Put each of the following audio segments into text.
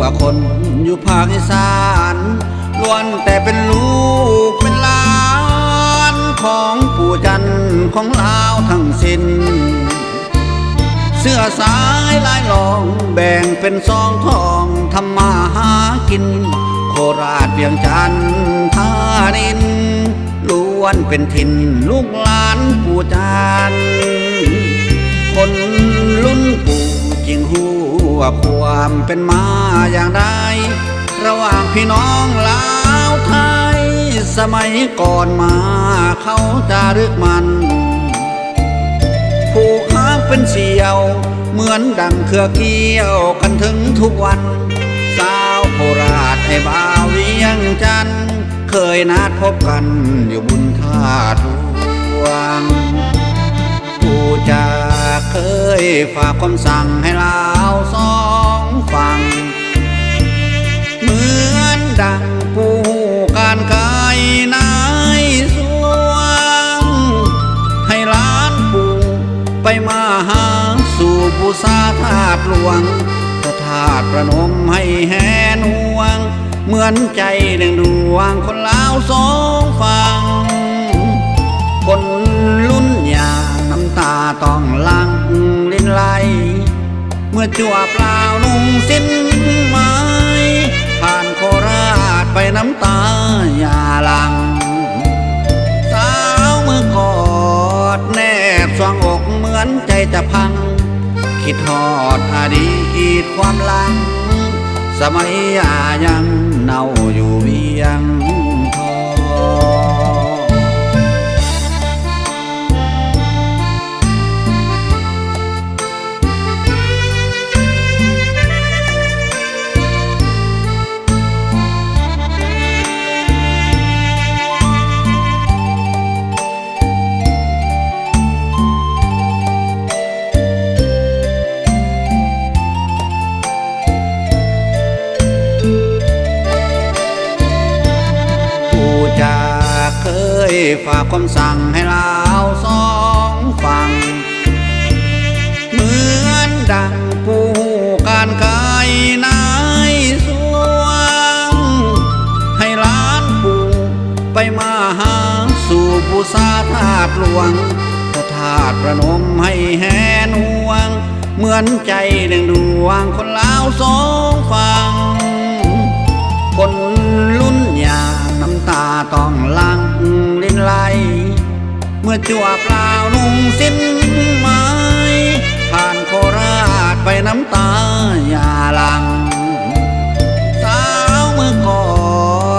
วคนอยู่ภาคอีสานล้วนแต่เป็นลูกเป็นหลานของปู่จันของลาวทั้งสิ้น เสื้อสายลายลองแบ่งเป็นซองทองทำมาหากิน โคราชเวียงจันทร์ทานินล้วนเป็นถิ่นลูกหลานปู่จันทร์ ว่าความเป็นมาอย่างไรระหว่างพี่น้องลาวไทย สมัยก่อนมาเขาจะรึกมัน ผูกหางเป็นเสี่ยว เหมือนดังเครือเกี้ยวกันถึงทุกวัน สาวโคราชไอ้บ่าวเวียงจัน เคยนัดพบกันอยู่บุญท่าทวงผู้จะเคยฝากคำสั่งให้ลา มาหาสู่ผู้สาธาตุหลวงพระธาตุประนมให้แหนวง เหมือนใจหนึ่งดวงคนลาวสองฝั่งคนรุ่นยาน้ำตาต้องลังลิ้นไหล เมื่อจั่วเปล่านุ่งสิ้นไม้ผ่านโคราชไปน้ำตายาลัง อกเหมือนใจจะพัง คิดทอดอดีตความหลัง สมัยยายังเน่าอยู่เวียง ฝากคำสั่งให้ลาวสองฝั่ง เหมือนดังผู้การกายนายสวง ให้ล้านปู่ไปมาหาสู่ผู้สาธาตุหลวงพระธาตุประนมให้แหนวง เหมือนใจหนึ่งดวงคนลาวสอง เมื่อจั่วเปล่านุ่งสิ้นไม้ผ่านโคราชไปน้ำตายาลัง สาวมือกอ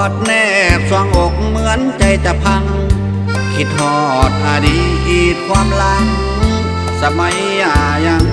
ดแนบสวงอกเหมือนใจจะพัง คิดทอดอดีตความหลัง สมัยยายัง